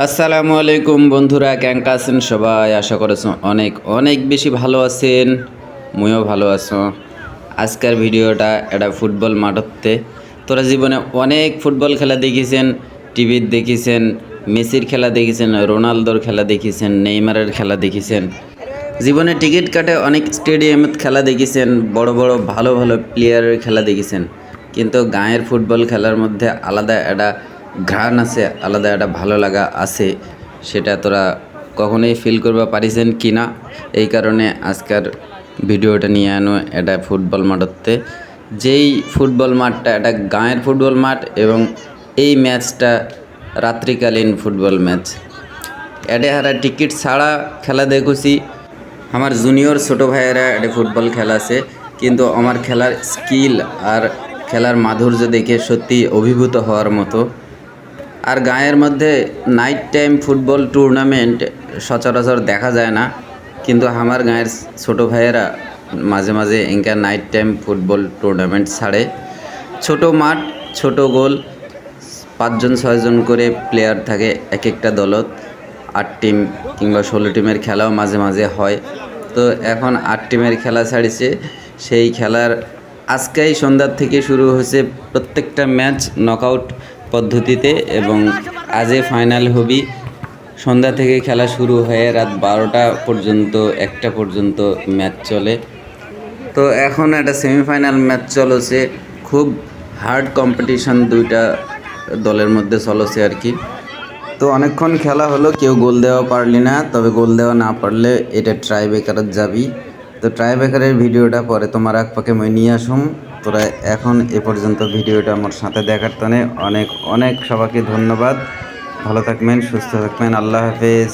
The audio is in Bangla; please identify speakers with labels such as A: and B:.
A: আসসালামু আলাইকুম বন্ধুরা ক্যাঙ্কা আছেন সবাই? আশা করেছ অনেক অনেক বেশি ভালো আছেন। মুইও ভালো আছো। আজকের ভিডিওটা এটা ফুটবল মাঠতে। তোরা জীবনে অনেক ফুটবল খেলা দেখিছেন, টিভির দেখিছেন, মেসির খেলা দেখেছেন, রোনালদোর খেলা দেখিছেন, নেইমারের খেলা দেখেছেন। জীবনে টিকিট কাটে অনেক স্টেডিয়ামে খেলা দেখেছেন, বড় বড় ভালো ভালো প্লেয়ারের খেলা দেখেছেন। কিন্তু গাঁয়ের ফুটবল খেলার মধ্যে আলাদা একটা ঘ্রাণ আছে, আলাদা একটা ভালো লাগা আছে, সেটা তোরা কখনোই ফিল করবা পারিছেন কি না? এই কারণে আজকের ভিডিওটা নিয়ে আনো এটা ফুটবল মাঠতে। যেই ফুটবল মাঠটা এটা গাঁয়ের ফুটবল মাঠ এবং এই ম্যাচটা রাত্রিকালীন ফুটবল ম্যাচ। এডে হারা টিকিট ছাড়া খেলা দেখেছি। আমার জুনিয়র ছোটো ভাইয়েরা এটা ফুটবল খেলা আছে, কিন্তু আমার খেলার স্কিল আর খেলার মাধুর্য দেখে সত্যি অভিভূত হওয়ার মতো। আর গাঁয়ের মধ্যে নাইট টাইম ফুটবল টুর্নামেন্ট সচরাচর দেখা যায় না। কিন্তু আমার গাঁয়ের ছোটো ভাইয়েরা মাঝে মাঝে এঙ্কা নাইট টাইম ফুটবল টুর্নামেন্ট ছাড়ে। ছোট মাঠ, ছোট গোল, পাঁচজন, ছয়জন করে প্লেয়ার থাকে এক একটা দলত। আট টিম কিংবা ষোলো টিমের খেলাও মাঝে মাঝে হয়। তো এখন আট টিমের খেলা ছাড়িছে। সেই খেলার আজকেই সন্ধ্যার থেকে শুরু হয়েছে প্রত্যেকটা ম্যাচ নকআউট পদ্ধতিতে এবং আজে ফাইনাল হবি সন্ধ্যা থেকে খেলা শুরু হয়ে রাত বারোটা পর্যন্ত, একটা পর্যন্ত ম্যাচ চলে। তো এখন একটা সেমিফাইনাল ম্যাচ চলছে, খুব হার্ড কম্পিটিশন দুইটা দলের মধ্যে চলছে আর কি। তো অনেকক্ষণ খেলা হলো, কেউ গোল দেওয়া পারলি না, তবে গোল দেওয়া না পারলে এটা ট্রাই বেকারের যাবি। তো ট্রাই বেকারের ভিডিওটা পরে তোমার এক পাকে মই নিয়ে আসুম। তোরা এখন এ পর্যন্ত ভিডিওটা আমার সাথে দেখার তনে অনেক অনেক সবাইকে ধন্যবাদ। ভালো থাকবেন, সুস্থ থাকবেন, আল্লাহ হাফেজ।